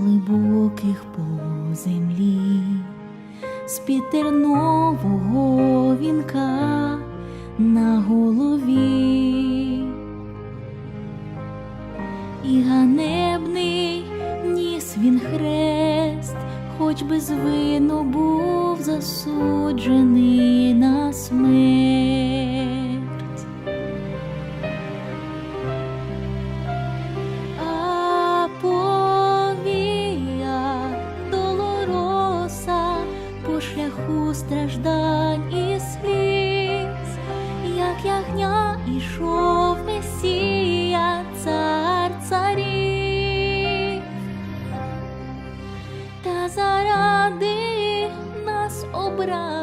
глибоких по землі, з пітернового вінка на голові, і ганебний ніс він хрест, хоч би звину був засуджений на смерть. dobrá.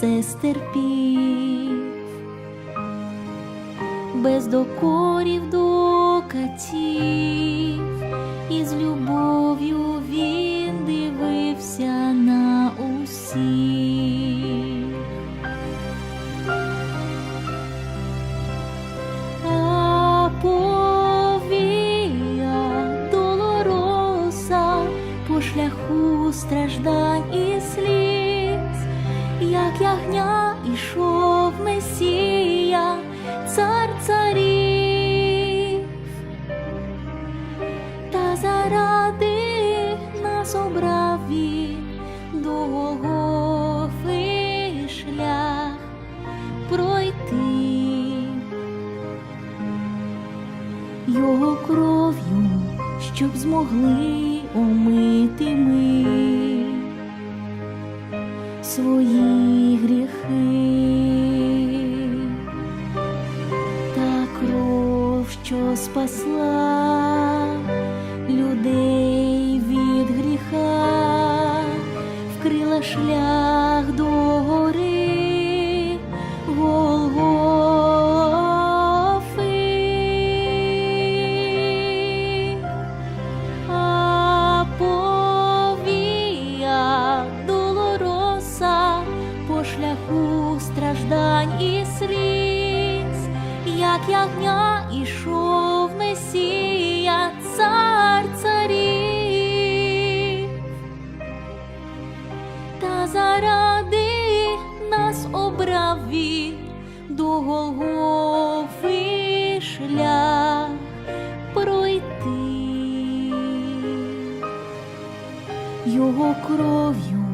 Сестер стерпів, без докорів до катів. мої гріхи, та кров, що спасла людей від гріха, вкрила шлях. Голгофи шлях пройти, його кров'ю,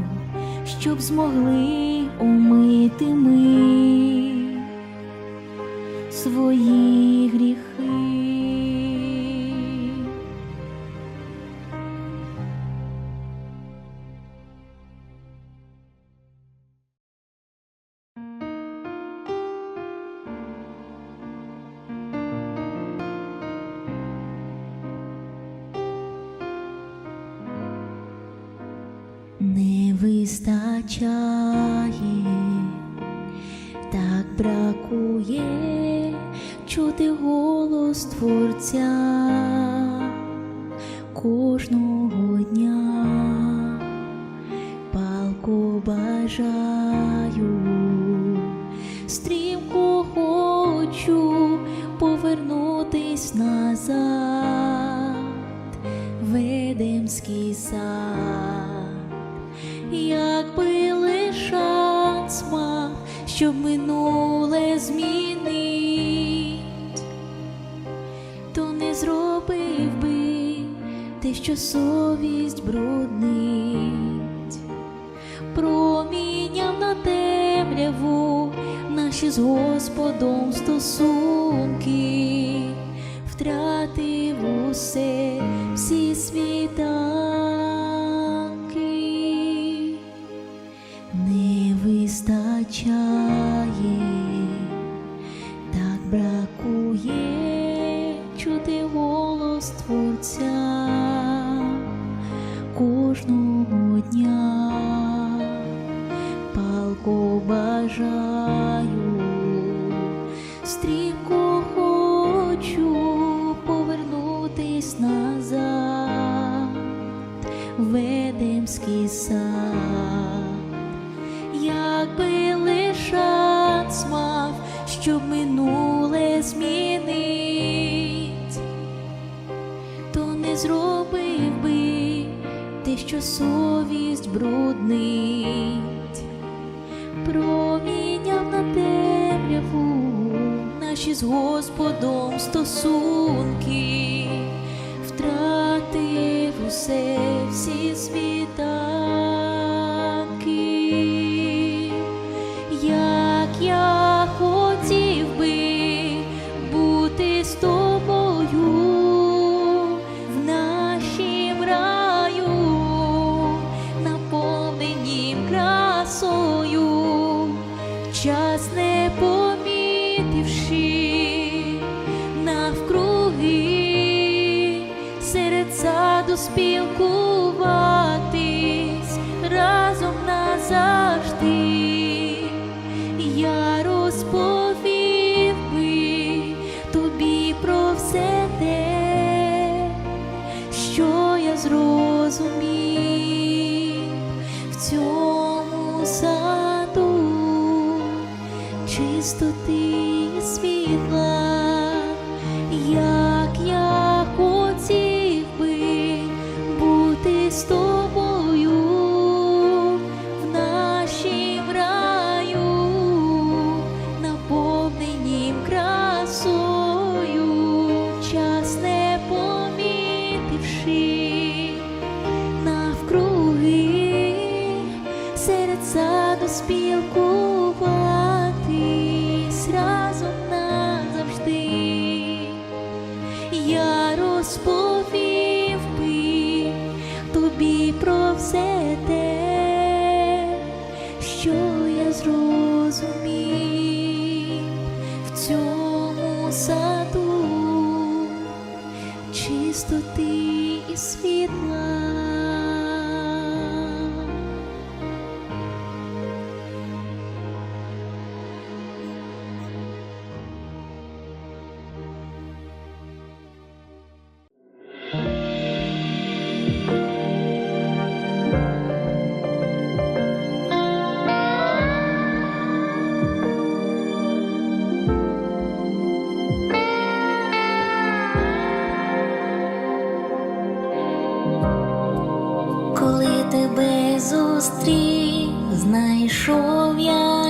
щоб змогли умити ми. творця кожного дня палко бажаю, стрімко хочу повернутись назад, в Едемський сад, якби лиш шанс мав, щоб минуле зміг. що совість бруднить, проміняв на темряву наші з Господом стосунки, втратив усе всі світанки, не вистачає. нить, проміняв на темряву наші з Господом стосунки, втратив усе всі світа. я розповів би тобі про все те, що я зрозумів в цьому саду чистоти. зустріч знайшов я.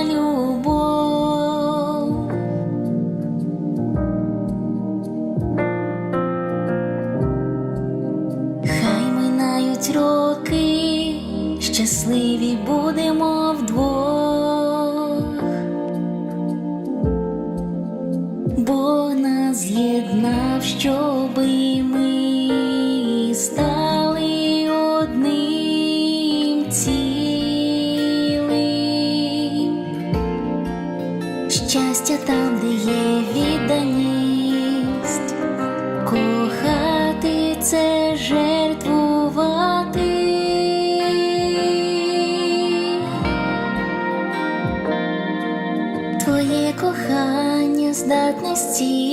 see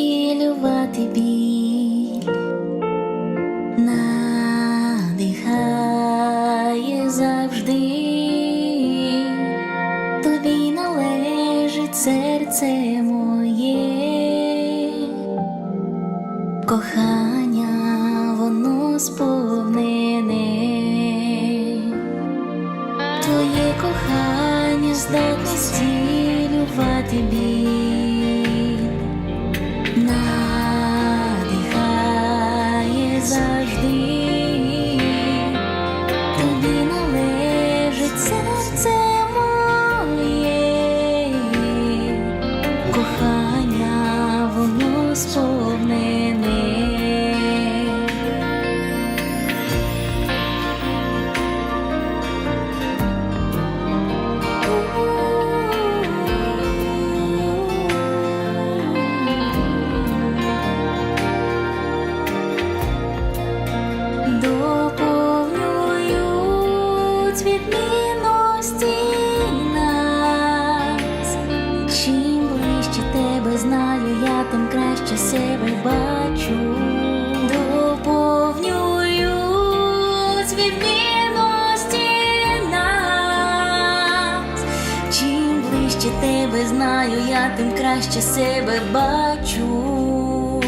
знаю, я тим краще себе бачу.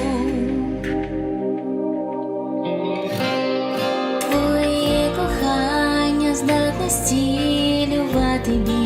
Твоє кохання здатне зцілювати біль,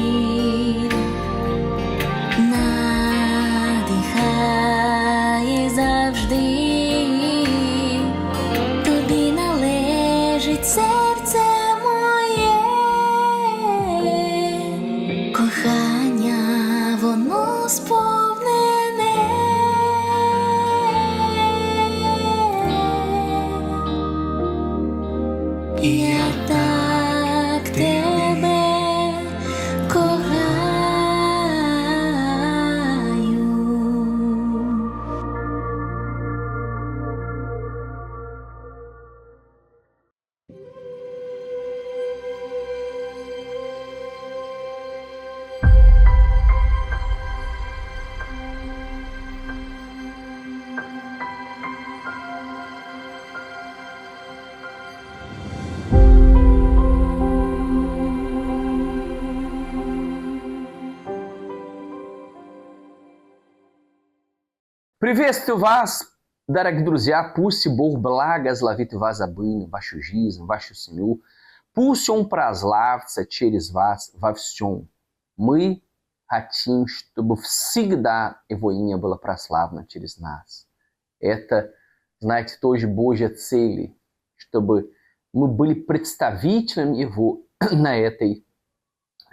Приветствую вас, дорогие друзья. Пусть Бог благословит вас обоими, вашу жизнь, вашу семью. Пусть Он прославится через вас во всем. Мы хотим, чтобы всегда Его имя было прославлено через нас. Это, знаете, тоже Божья цель, чтобы мы были представителями Его на этой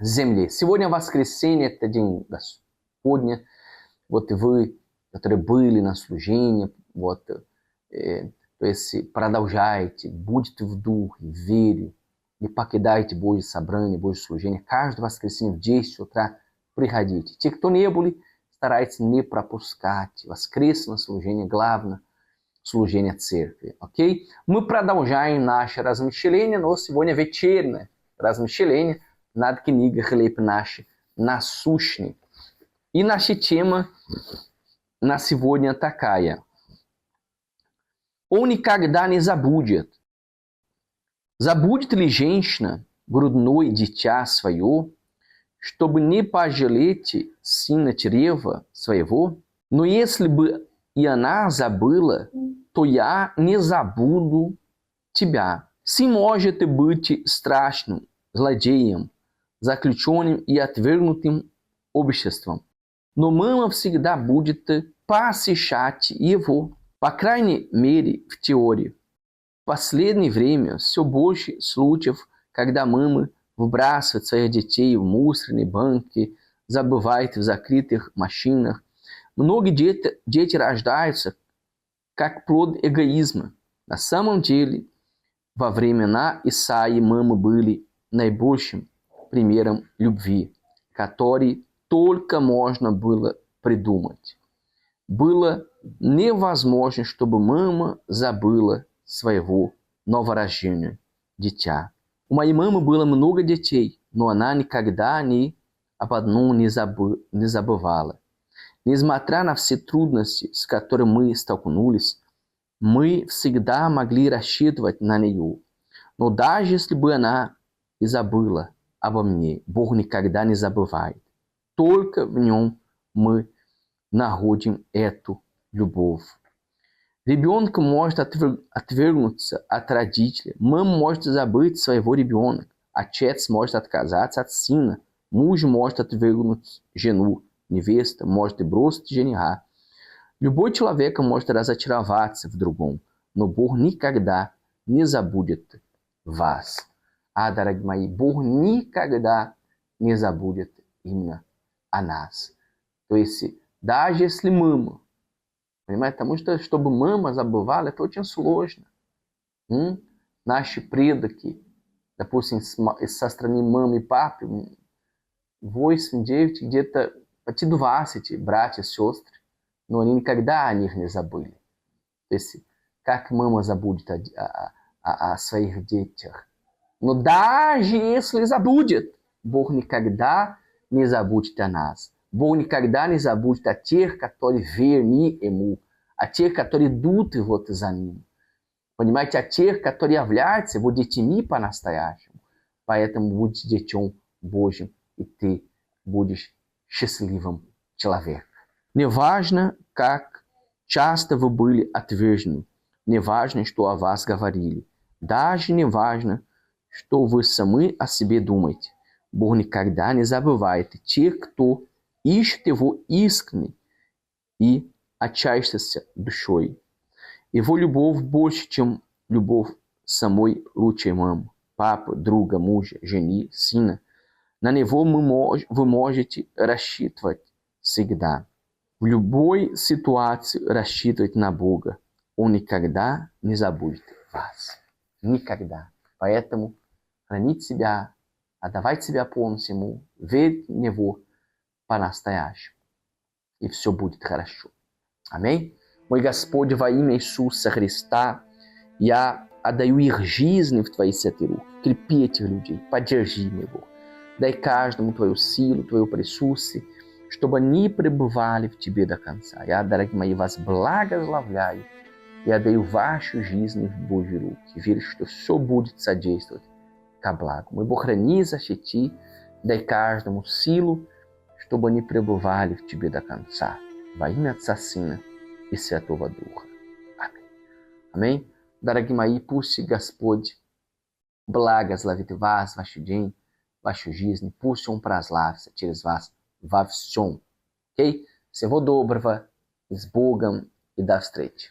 земле. Сегодня воскресенье, это день Господня. Вот вы которые были на служении, вот, э, то есть продолжайте, будьте в духе, в вере, не покидайте Божье собрание, Божье служение. Каждое воскресенье в 10 утра приходите. Те, кто не были, старайтесь не пропускать воскресное служение, главное служение церкви, окей? Мы продолжаем наше размышление, но сегодня вечернее размышление над книгой «Хлеб наши насущный». И наша тема на сегодня такая. Он никогда не забудет. Забудет ли женщина грудное дитя свое, чтобы не пожалеть сына чрева своего? Но если бы и она забыла, то я не забуду тебя. Sim, может быть страшным злодеем, заключенным и отвергнутым обществом. Но мама всегда будет посещать его, по крайней мере, в теории. В последнее время все больше случаев, когда мамы выбрасывают своих детей в мусорные банки, забывают в закрытых машинах. Многие дети, дети рождаются как плод эгоизма. На самом деле, во времена Исаи мамы были наибольшим примером любви, который только можно было придумать. Было невозможно, чтобы мама забыла своего новорожденного дитя. У моей мамы было много детей, но она никогда ни об одном не, забы, не забывала. Несмотря на все трудности, с которыми мы столкнулись, мы всегда могли рассчитывать на нее. Но даже если бы она и забыла обо мне, Бог никогда не забывает. Только в нем мы находим эту любовь. Ребенок может отвергнуться от родителей, мама может забыть своего ребенка, отец может отказаться от сына, муж может отвергнуть жену, невеста может бросить жениха. Любой человек может разочароваться в другом, но Бог никогда не забудет вас. А, дорогие мои, Бог никогда не забудет именно о нас. То есть даже если мама. Понимаете? Потому что, чтобы мама забывала, это очень сложно. М? Наши предки, допустим, с ма- со стороны мамы и папы, м, 8-9, где-то почти 20 братья, сестры, но они никогда о них не забыли. То есть, как мама забудет о, д- о- о- о своих детях. Но даже если забудет, Бог никогда не забудет о нас. Бог никогда не забудет о тех, которые верны Ему, о тех, которые идут вот за Ним. Понимаете, о тех, которые являются его детьми по-настоящему. Поэтому будь детем Божьим, и ты будешь счастливым человеком. Неважно, как часто вы были отвержены, неважно, что о вас говорили, даже не важно, что вы сами о себе думаете. Бог никогда не забывает тех, кто ищет его искренне и отчаявшийся душой. Его любовь больше, чем любовь самой лучшей мамы, папы, друга, мужа, жены, сына. На него мы мож- вы можете рассчитывать всегда. В любой ситуации рассчитывать на Бога. Он никогда не забудет вас. Никогда. Поэтому хранить себя, отдавать себя полностью Ему, верить в Него по-настоящему. И все будет хорошо. Аминь. Мой Господь, во имя Иисуса Христа, я отдаю их жизни в Твои святые руки. Крепи этих людей, поддержи его. Дай каждому Твою силу, Твое присутствие, чтобы они пребывали в Тебе до конца. Я, дорогие мои, вас благословляю и отдаю вашу жизнь в Божьи руки. Верю, что все будет содействовать ко благу. Мой Бог, храни, защити, дай каждому силу, чтобы они пребывали в Тебе до конца. Во имя Отца, Сына и Святого Духа. Аминь. Аминь. Дорогие мои, пусть Господь благословит вас, ваш день, вашу жизнь. Пусть Он прославится через вас во всем. Окей? Всего доброго, и с Богом, и до встречи.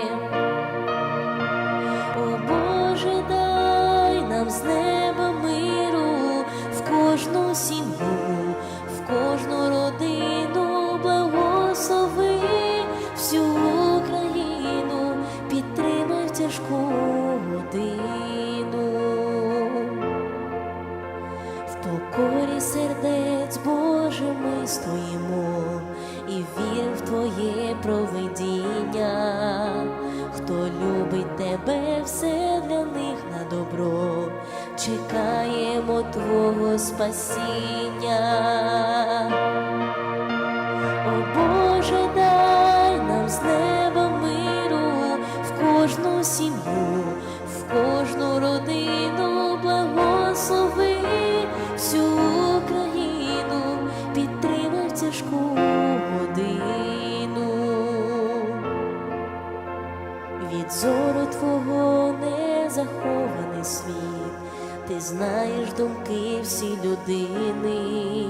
Провидіння. Хто любить тебе, все для них на добро, чекаємо Твого спасіння. знаєш думки всі людини,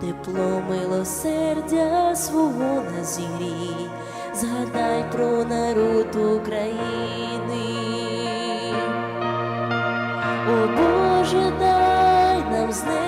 тепло милосердя свого на назірі, згадай про народ України, О Боже, дай нам знати.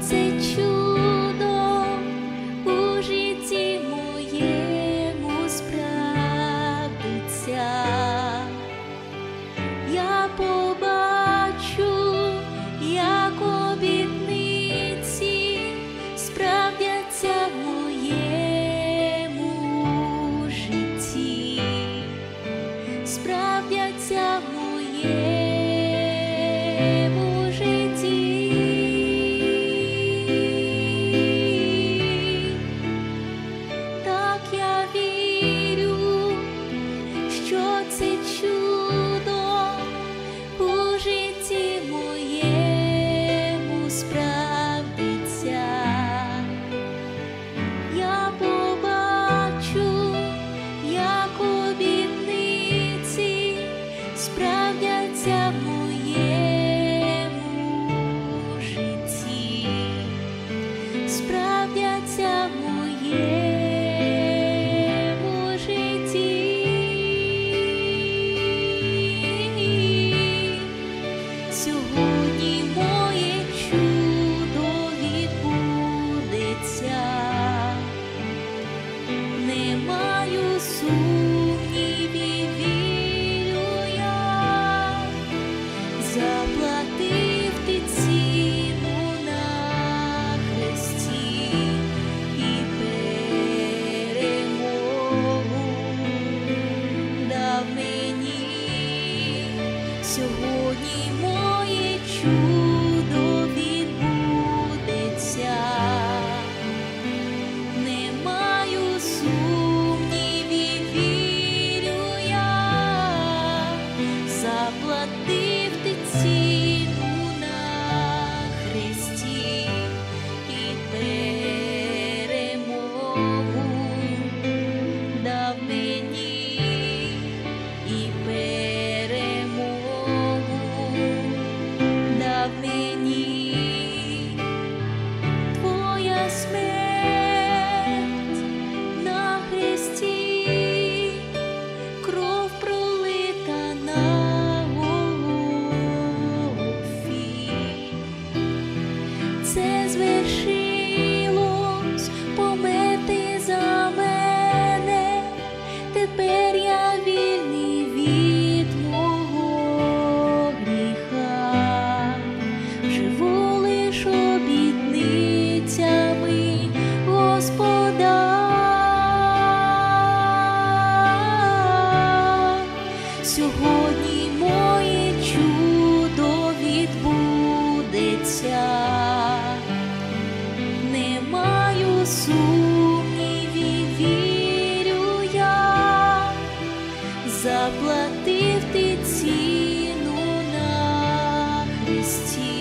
Dễ this tear.